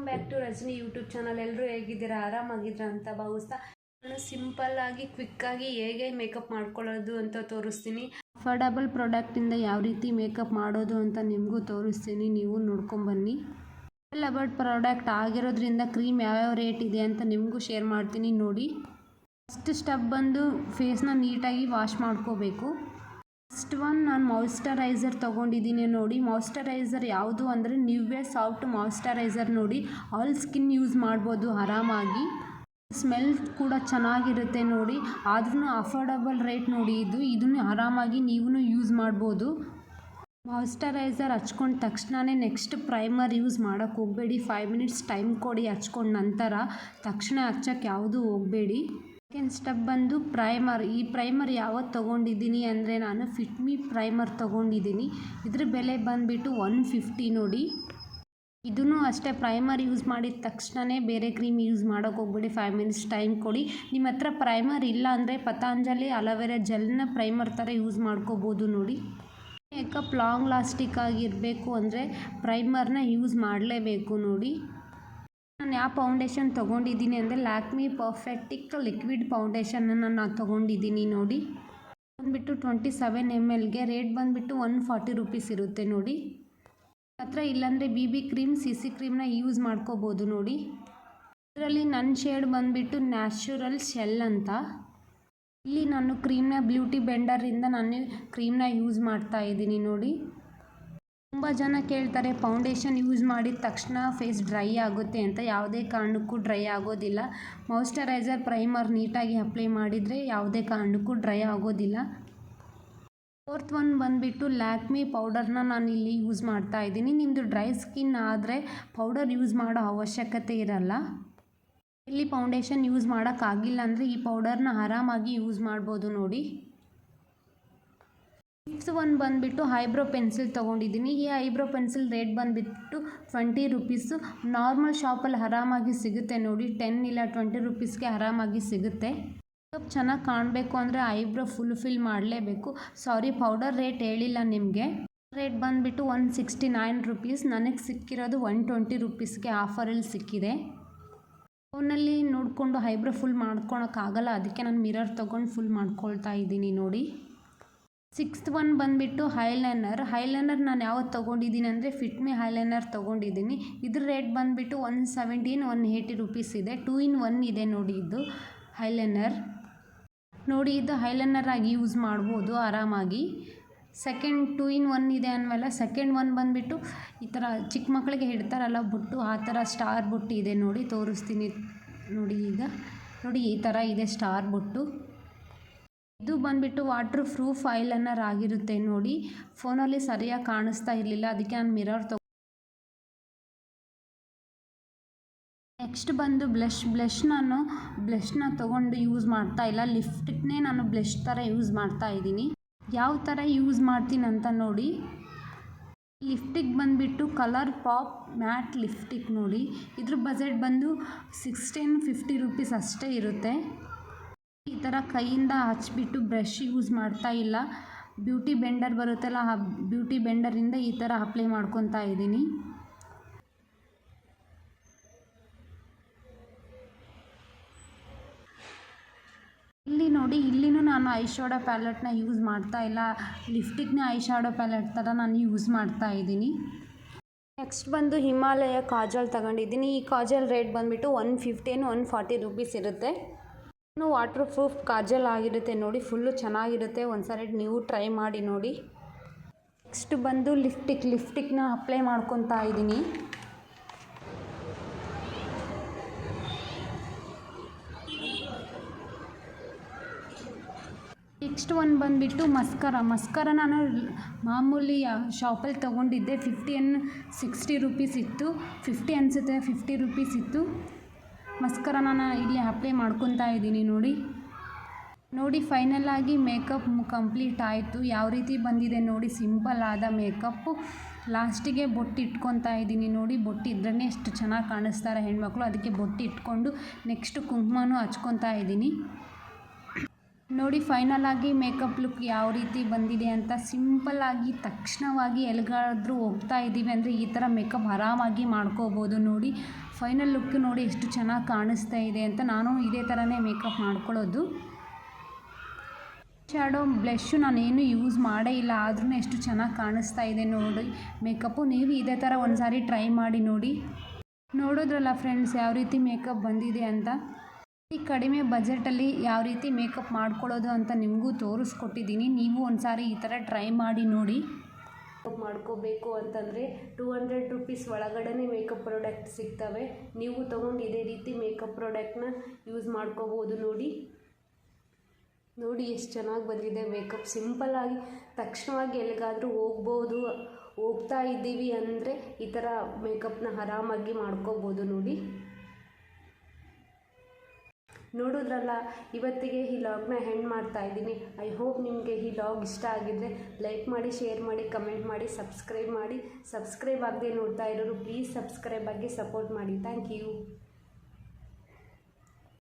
Welcome back to Rajani YouTube channel ಎಲ್ಲರೂ ಹೇಗಿದ್ದೀರಾ? ಆರಾಮಾಗಿದ್ದೀರಾ ಅಂತ ಭಾವಿಸ್ತಾ ನಾನು ಸಿಂಪಲ್ ಆಗಿ ಕ್ವಿಕ್ ಆಗಿ ಹೇಗೆ ಮೇಕಪ್ ಮಾಡ್ಕೊಳ್ಳೋದು ಅಂತ ತೋರಿಸ್ತೀನಿ. ಅಫೋರ್ಡಬಲ್ ಪ್ರಾಡಕ್ಟಿಂದ ಯಾವ ರೀತಿ ಮೇಕಪ್ ಮಾಡೋದು ಅಂತ ನಿಮಗೂ ತೋರಿಸ್ತೀನಿ. ನೀವು ನೋಡ್ಕೊಂಬನ್ನಿ ಎಲ್ಲ ಅಬೌಟ್ ಪ್ರಾಡಕ್ಟ್ ಆಗಿರೋದ್ರಿಂದ ಕ್ರೀಮ್ ಯಾವ್ಯಾವ ರೇಟ್ ಇದೆ ಅಂತ ನಿಮಗೂ ಶೇರ್ ಮಾಡ್ತೀನಿ ನೋಡಿ. ಫಸ್ಟ್ ಸ್ಟೆಪ್ ಬಂದು ಫೇಸ್ನ ನೀಟಾಗಿ ವಾಶ್ ಮಾಡ್ಕೋಬೇಕು. ಫಸ್ಟ್ ಒನ್ ನಾನು ಮಾಯ್ಶ್ಚರೈಸರ್ ತೊಗೊಂಡಿದ್ದೀನಿ ನೋಡಿ. ಮಾಯ್ಶ್ಚರೈಸರ್ ಯಾವುದು ಅಂದರೆ ನಿವ್ವೆ ಸಾಫ್ಟ್ ಮಾಯ್ಶ್ಚರೈಸರ್ ನೋಡಿ. ಆಲ್ ಸ್ಕಿನ್ ಯೂಸ್ ಮಾಡ್ಬೋದು ಆರಾಮಾಗಿ. ಸ್ಮೆಲ್ ಕೂಡ ಚೆನ್ನಾಗಿರುತ್ತೆ ನೋಡಿ. ಆದ್ರೂ ಅಫೋರ್ಡಬಲ್ ರೇಟ್ ನೋಡಿ ಇದು. ಇದನ್ನು ಆರಾಮಾಗಿ ನೀವು ಯೂಸ್ ಮಾಡ್ಬೋದು. ಮಾಯ್ಶ್ಚರೈಸರ್ ಹಚ್ಕೊಂಡ ತಕ್ಷಣವೇ ನೆಕ್ಸ್ಟ್ ಪ್ರೈಮರ್ ಯೂಸ್ ಮಾಡೋಕ್ಕೆ ಹೋಗಬೇಡಿ. ಫೈವ್ ಮಿನಿಟ್ಸ್ ಟೈಮ್ ಕೊಡಿ ಹಚ್ಕೊಂಡ ನಂತರ ತಕ್ಷಣ ಹಚ್ಚಕ್ಕೆ ಯಾವುದೂ ಹೋಗಬೇಡಿ. ಸೆಕೆಂಡ್ ಸ್ಟೆಪ್ ಬಂದು ಪ್ರೈಮರ್ ಈ ಪ್ರೈಮರ್ ಯಾವತ್ತು ತೊಗೊಂಡಿದ್ದೀನಿ ಅಂದರೆ ನಾನು ಫಿಟ್ಮಿ ಪ್ರೈಮರ್ ತೊಗೊಂಡಿದ್ದೀನಿ. ಇದ್ರ ಬೆಲೆ ಬಂದುಬಿಟ್ಟು ಒನ್ ಫಿಫ್ಟಿ ನೋಡಿ. ಇದನ್ನು ಅಷ್ಟೇ ಪ್ರೈಮರ್ ಯೂಸ್ ಮಾಡಿದ ತಕ್ಷಣವೇ ಬೇರೆ ಕ್ರೀಮ್ ಯೂಸ್ ಮಾಡೋಕೆ ಹೋಗ್ಬೇಡಿ ಫೈವ್ ಮಿನಿಟ್ಸ್ ಟೈಮ್ ಕೊಡಿ. ನಿಮ್ಮ ಹತ್ರ ಪ್ರೈಮರ್ ಇಲ್ಲ ಅಂದರೆ ಪತಾಂಜಲಿ, ಅಲೋವೆರಾ ಜೆಲ್ನ ಪ್ರೈಮರ್ ಥರ ಯೂಸ್ ಮಾಡ್ಕೋಬೋದು ನೋಡಿ. ಮೇಕಪ್ ಲಾಂಗ್ ಲಾಸ್ಟಿಕ್ ಆಗಿರಬೇಕು ಅಂದರೆ ಪ್ರೈಮರ್ನ ಯೂಸ್ ಮಾಡಲೇಬೇಕು ನೋಡಿ. ನಾನು ಯಾವ ಫೌಂಡೇಶನ್ ತೊಗೊಂಡಿದ್ದೀನಿ ಅಂದರೆ ಲ್ಯಾಕ್ಮಿ ಪರ್ಫೆಕ್ಟಿಕ್ ಲಿಕ್ವಿಡ್ ಫೌಂಡೇಶನನ್ನು ನಾನು ತೊಗೊಂಡಿದ್ದೀನಿ ನೋಡಿ. ಬಂದುಬಿಟ್ಟು ಟ್ವೆಂಟಿ ಸೆವೆನ್ ಎಂ ಎಲ್ಗೆ ರೇಟ್ ಬಂದುಬಿಟ್ಟು ಒನ್ ಫಾರ್ಟಿ ರುಪೀಸ್ ಇರುತ್ತೆ ನೋಡಿ. ಹತ್ರ ಇಲ್ಲಾಂದರೆ B B cream C C ಕ್ರೀಮ್ನ use ಮಾಡ್ಕೋಬೋದು ನೋಡಿ. ಅದರಲ್ಲಿ ನನ್ನ ಶೇಡ್ ಬಂದುಬಿಟ್ಟು ನ್ಯಾಚುರಲ್ ಶೆಲ್ ಅಂತ. ಇಲ್ಲಿ ನಾನು ಕ್ರೀಮ್ನ ಬ್ಯೂಟಿ ಬೆಂಡರಿಂದ ನಾನು ಕ್ರೀಮ್ನ ಯೂಸ್ ಮಾಡ್ತಾ ಇದ್ದೀನಿ ನೋಡಿ. ತುಂಬ ಜನ ಕೇಳ್ತಾರೆ, ಫೌಂಡೇಶನ್ ಯೂಸ್ ಮಾಡಿದ ತಕ್ಷಣ ಫೇಸ್ ಡ್ರೈ ಆಗುತ್ತೆ ಅಂತ. ಯಾವುದೇ ಕಾರಣಕ್ಕೂ ಡ್ರೈ ಆಗೋದಿಲ್ಲ. ಮಾಯ್ಶ್ಚರೈಸರ್ ಪ್ರೈಮರ್ ನೀಟಾಗಿ ಅಪ್ಲೈ ಮಾಡಿದರೆ ಯಾವುದೇ ಕಾರಣಕ್ಕೂ ಡ್ರೈ ಆಗೋದಿಲ್ಲ. ಫೋರ್ತ್ ಒನ್ ಬಂದುಬಿಟ್ಟು ಲ್ಯಾಕ್ಮಿ ಪೌಡರ್ನ ನಾನು ಇಲ್ಲಿ ಯೂಸ್ ಮಾಡ್ತಾ ಇದ್ದೀನಿ. ನಿಮ್ಮದು ಡ್ರೈ ಸ್ಕಿನ್ ಆದರೆ ಪೌಡರ್ ಯೂಸ್ ಮಾಡೋ ಅವಶ್ಯಕತೆ ಇರಲ್ಲ. ಇಲ್ಲಿ ಫೌಂಡೇಶನ್ ಯೂಸ್ ಮಾಡೋಕ್ಕಾಗಿಲ್ಲ ಅಂದರೆ ಈ ಪೌಡರ್ನ ಆರಾಮಾಗಿ ಯೂಸ್ ಮಾಡ್ಬೋದು ನೋಡಿ. ಫಿಫ್ತ್ ಒಂದು ಬಂದುಬಿಟ್ಟು ಐಬ್ರೋ ಪೆನ್ಸಿಲ್ ತೊಗೊಂಡಿದ್ದೀನಿ. ಈ ಐಬ್ರೋ ಪೆನ್ಸಿಲ್ ರೇಟ್ ಬಂದುಬಿಟ್ಟು ಟ್ವೆಂಟಿ ರುಪೀಸು ನಾರ್ಮಲ್ ಶಾಪಲ್ಲಿ ಆರಾಮಾಗಿ ಸಿಗುತ್ತೆ ನೋಡಿ. ಟೆನ್ ಇಲ್ಲ ಟ್ವೆಂಟಿ ರುಪೀಸ್ಗೆ ಆರಾಮಾಗಿ ಸಿಗುತ್ತೆ. ಮೇಕಪ್ ಚೆನ್ನಾಗಿ ಕಾಣಬೇಕು ಅಂದರೆ ಐಬ್ರೋ ಫುಲ್ ಫಿಲ್ ಮಾಡಲೇಬೇಕು. ಸಾರಿ ಪೌಡರ್ ರೇಟ್ ಹೇಳಿಲ್ಲ ನಿಮಗೆ. ರೇಟ್ ಬಂದುಬಿಟ್ಟು ಒನ್ ಸಿಕ್ಸ್ಟಿ ನೈನ್ ರುಪೀಸ್ ನನಗೆ ಸಿಕ್ಕಿರೋದು ಒನ್ ಟ್ವೆಂಟಿ ರುಪೀಸ್ಗೆ ಆಫರಲ್ಲಿ ಸಿಕ್ಕಿದೆ. ಫೋನಲ್ಲಿ ನೋಡಿಕೊಂಡು ಐಬ್ರೋ ಫುಲ್ ಮಾಡ್ಕೊಳಕ್ಕಾಗಲ್ಲ ಅದಕ್ಕೆ ನಾನು ಮಿರರ್ ತೊಗೊಂಡು ಫುಲ್ ಮಾಡ್ಕೊಳ್ತಾ ಇದ್ದೀನಿ ನೋಡಿ. ಸಿಕ್ಸ್ತ್ ಒನ್ ಬಂದುಬಿಟ್ಟು ಹೈಲೈನರ್. ಹೈಲೈನರ್ ನಾನು ಯಾವತ್ತು ತೊಗೊಂಡಿದ್ದೀನಿ ಅಂದರೆ ಫಿಟ್ಮಿ ಹೈಲೈನರ್ ತೊಗೊಂಡಿದ್ದೀನಿ. ಇದ್ರ ರೇಟ್ ಬಂದುಬಿಟ್ಟು one seventeen, one eighty rupees ಇದೆ. ಟೂ ಇನ್ ಒನ್ ಇದೆ ನೋಡಿ ಇದು ಹೈಲೈನರ್. ನೋಡಿ ಇದು ಹೈಲೈನರ್ ಆಗಿ ಯೂಸ್ ಮಾಡ್ಬೋದು ಆರಾಮಾಗಿ. ಸೆಕೆಂಡ್ ಟೂ ಇನ್ ಒನ್ ಇದೆ ಅಂದಮೇಲೆ ಸೆಕೆಂಡ್ ಒನ್ ಬಂದುಬಿಟ್ಟು ಈ ಥರ ಚಿಕ್ಕ ಮಕ್ಕಳಿಗೆ ಹಿಡ್ತಾರಲ್ಲ ಬುಟ್ಟು, ಆ ಥರ ಸ್ಟಾರ್ ಬುಟ್ಟು ಇದೆ ನೋಡಿ, ತೋರಿಸ್ತೀನಿ ನೋಡಿ ಈಗ. ನೋಡಿ ಈ ಥರ ಇದೆ ಸ್ಟಾರ್ ಬುಟ್ಟು. ಇದು ಬಂದುಬಿಟ್ಟು ವಾಟ್ರ್ ಪ್ರೂಫ್ ಐಲೈನರ್ ಆಗಿರುತ್ತೆ ನೋಡಿ. ಫೋನಲ್ಲಿ ಸರಿಯಾಗಿ ಕಾಣಿಸ್ತಾ ಇರಲಿಲ್ಲ. ಅದಕ್ಕೆ ನಾನು ಮಿರರ್ ತಗೊ ನೆಕ್ಸ್ಟ್ ಬಂದು ಬ್ಲಷ್ ಬ್ಲಷ್ ನಾನು ಬ್ಲಷ್ನ ತೊಗೊಂಡು ಯೂಸ್ ಮಾಡ್ತಾ ಇಲ್ಲ. ಲಿಫ್ಟಿಕ್ನೇ ನಾನು ಬ್ಲಷ್ ಥರ ಯೂಸ್ ಮಾಡ್ತಾ ಇದ್ದೀನಿ. ಯಾವ ಥರ ಯೂಸ್ ಮಾಡ್ತೀನಿ ಅಂತ ನೋಡಿ. ಲಿಫ್ಟಿಗೆ ಬಂದುಬಿಟ್ಟು ಕಲರ್ ಪಾಪ್ ಮ್ಯಾಟ್ ಲಿಫ್ಟಿಕ್ ನೋಡಿ. ಇದ್ರ ಬಜೆಟ್ ಬಂದು ಸಿಕ್ಸ್ಟೀನ್ ಫಿಫ್ಟಿ ರುಪೀಸ್ ಅಷ್ಟೇ ಇರುತ್ತೆ. ಈ ಥರ ಕೈಯಿಂದ ಹಚ್ಚಿಬಿಟ್ಟು ಬ್ರಷ್ ಯೂಸ್ ಮಾಡ್ತಾ ಇಲ್ಲ. ಬ್ಯೂಟಿ ಬೆಂಡರ್ ಬರುತ್ತಲ್ಲ, ಆ ಬ್ಯೂಟಿ ಬೆಂಡರಿಂದ ಈ ಥರ ಅಪ್ಲೈ ಮಾಡ್ಕೊತಾ ಇದ್ದೀನಿ. ಇಲ್ಲಿ ನೋಡಿ, ಇಲ್ಲಿನೂ ನಾನು ಐ ಶಾಡೋ ಪ್ಯಾಲೆಟ್ನ ಯೂಸ್ ಮಾಡ್ತಾ ಇಲ್ಲ. ಲಿಫ್ಟಿಕ್ನ ಐ ಶಾಡೋ ಪ್ಯಾಲೆಟ್ ಥರ ನಾನು ಯೂಸ್ ಮಾಡ್ತಾ ಇದ್ದೀನಿ. ನೆಕ್ಸ್ಟ್ ಬಂದು ಹಿಮಾಲಯ ಕಾಜಲ್ ತಗೊಂಡಿದ್ದೀನಿ. ಈ ಕಾಜಲ್ ರೇಟ್ ಬಂದುಬಿಟ್ಟು one fifteen one forty rupees ಇರುತ್ತೆ. ವಾಟರ್ ಪ್ರೂಫ್ ಕಾಜಲ್ ಆಗಿರುತ್ತೆ ನೋಡಿ ಫುಲ್ಲು ಚೆನ್ನಾಗಿರುತ್ತೆ. ಒಂದು ಸರಿ ನೀವು ಟ್ರೈ ಮಾಡಿ ನೋಡಿ. ನೆಕ್ಸ್ಟ್ ಬಂದು ಲಿಫ್ಟಿಕ್ ಲಿಫ್ಟಿಕ್ನ ಅಪ್ಲೈ ಮಾಡ್ಕೊತಾ ಇದ್ದೀನಿ. ನೆಕ್ಸ್ಟ್ ಒನ್ ಬಂದುಬಿಟ್ಟು ಮಸ್ಕರ ಮಸ್ಕರ ನಾನು ಮಾಮೂಲಿ ಶಾಪಲ್ಲಿ ತೊಗೊಂಡಿದ್ದೆ. ಫಿಫ್ಟಿ ಅನ್ ಸಿಕ್ಸ್ಟಿ ರುಪೀಸ್ ಇತ್ತು. ಫಿಫ್ಟಿ ಅನಿಸುತ್ತೆ ಫಿಫ್ಟಿ ರುಪೀಸ್ ಇತ್ತು. ಮಸ್ಕರ ನಾನು ಇಲ್ಲಿ ಅಪ್ಲೈ ಮಾಡ್ಕೊತಾ ಇದ್ದೀನಿ ನೋಡಿ. ನೋಡಿ ಫೈನಲ್ ಆಗಿ ಮೇಕಪ್ ಕಂಪ್ಲೀಟ್ ಆಯಿತು. ಯಾವ ರೀತಿ ಬಂದಿದೆ ನೋಡಿ ಸಿಂಪಲ್ ಆದ ಮೇಕಪ್ಪು ಲಾಸ್ಟಿಗೆ ಬೊಟ್ಟು ಇಟ್ಕೊತಾ ಇದ್ದೀನಿ ನೋಡಿ. ಬೊಟ್ಟು ಇದ್ರೇ ಎಷ್ಟು ಚೆನ್ನಾಗಿ ಕಾಣಿಸ್ತಾರೆ ಹೆಣ್ಮಕ್ಳು. ಅದಕ್ಕೆ ಬೊಟ್ಟು ಇಟ್ಕೊಂಡು ನೆಕ್ಸ್ಟ್ ಕುಂಕುಮನೂ ಹಚ್ಕೊತಾ ಇದ್ದೀನಿ. ನೋಡಿ ಫೈನಲ್ ಆಗಿ ಮೇಕಪ್ ಲುಕ್ ಯಾವ ರೀತಿ ಬಂದಿದೆ ಅಂತ ಸಿಂಪಲ್ ಆಗಿ ತಕ್ಷಣವಾಗಿ ಎಲ್ಲಿಗಾದ್ರೂ ಹೋಗ್ತಾ ಇದ್ದೀವಿ ಅಂದರೆ ಈ ಥರ ಮೇಕಪ್ ಆರಾಮಾಗಿ ಮಾಡ್ಕೋಬೋದು ನೋಡಿ. ಫೈನಲ್ ಲುಕ್ ನೋಡಿ ಎಷ್ಟು ಚೆನ್ನಾಗಿ ಕಾಣಿಸ್ತಾ ಇದೆ ಅಂತ ನಾನು ಇದೇ ಥರನೇ ಮೇಕಪ್ ಮಾಡ್ಕೊಳ್ಳೋದು. ಶ್ಯಾಡೋ ಬ್ಲೆಶ್ಶು ನಾನೇನು ಯೂಸ್ ಮಾಡೇ ಇಲ್ಲ ಆದ್ರೂ ಎಷ್ಟು ಚೆನ್ನಾಗಿ ಕಾಣಿಸ್ತಾ ಇದೆ ನೋಡಿ. ಮೇಕಪ್ಪು ನೀವು ಇದೇ ಥರ ಒಂದು ಸಾರಿ ಟ್ರೈ ಮಾಡಿ ನೋಡಿ. ನೋಡೋದ್ರಲ್ಲ ಫ್ರೆಂಡ್ಸ್ ಯಾವ ರೀತಿ ಮೇಕಪ್ ಬಂದಿದೆ ಅಂತ. ಈ ಕಡಿಮೆ ಬಜೆಟಲ್ಲಿ ಯಾವ ರೀತಿ ಮೇಕಪ್ ಮಾಡ್ಕೊಳ್ಳೋದು ಅಂತ ನಿಮಗೂ ತೋರಿಸ್ಕೊಟ್ಟಿದ್ದೀನಿ. ನೀವು ಒಂದು ಸಾರಿ ಈ ಥರ ಟ್ರೈ ಮಾಡಿ ನೋಡಿ. ಮೇಕಪ್ ಮಾಡ್ಕೋಬೇಕು ಅಂತಂದರೆ ಟೂ ಹಂಡ್ರೆಡ್ ರುಪೀಸ್ ಒಳಗಡೆ ಮೇಕಪ್ ಪ್ರಾಡಕ್ಟ್ ಸಿಗ್ತವೆ. ನೀವು ತೊಗೊಂಡು ಇದೇ ರೀತಿ ಮೇಕಪ್ ಪ್ರಾಡಕ್ಟ್ನ ಯೂಸ್ ಮಾಡ್ಕೋಬೋದು ನೋಡಿ. ನೋಡಿ ಎಷ್ಟು ಚೆನ್ನಾಗಿ ಬಂದಿದೆ ಮೇಕಪ್. ಸಿಂಪಲ್ಲಾಗಿ ತಕ್ಷಣವಾಗಿ ಎಲ್ಲಿಗಾದರೂ ಹೋಗ್ಬೋದು, ಹೋಗ್ತಾ ಇದ್ದೀವಿ ಅಂದರೆ ಈ ಥರ ಮೇಕಪ್ನ ಆರಾಮಾಗಿ ಮಾಡ್ಕೋಬೋದು ನೋಡಿ. ನೋಡಿದ್ರಲ್ಲ, ಇವತ್ತಿಗೆ ಈ ಲಾಗ್ನ ಹೆಂಡ್ ಮಾಡ್ತಾ ಇದ್ದೀನಿ. ಐ ಹೋಪ್ ನಿಮಗೆ ಈ ಲಾಗ್ ಇಷ್ಟ ಆಗಿದ್ದರೆ ಲೈಕ್ ಮಾಡಿ ಶೇರ್ ಮಾಡಿ ಕಮೆಂಟ್ ಮಾಡಿ ಸಬ್ಸ್ಕ್ರೈಬ್ ಮಾಡಿ. ಸಬ್ಸ್ಕ್ರೈಬ್ ಆಗದೆ ನೋಡ್ತಾ ಇರೋರು ಪ್ಲೀಸ್ ಸಬ್ಸ್ಕ್ರೈಬ್ ಆಗಿ ಸಪೋರ್ಟ್ ಮಾಡಿ. Thank you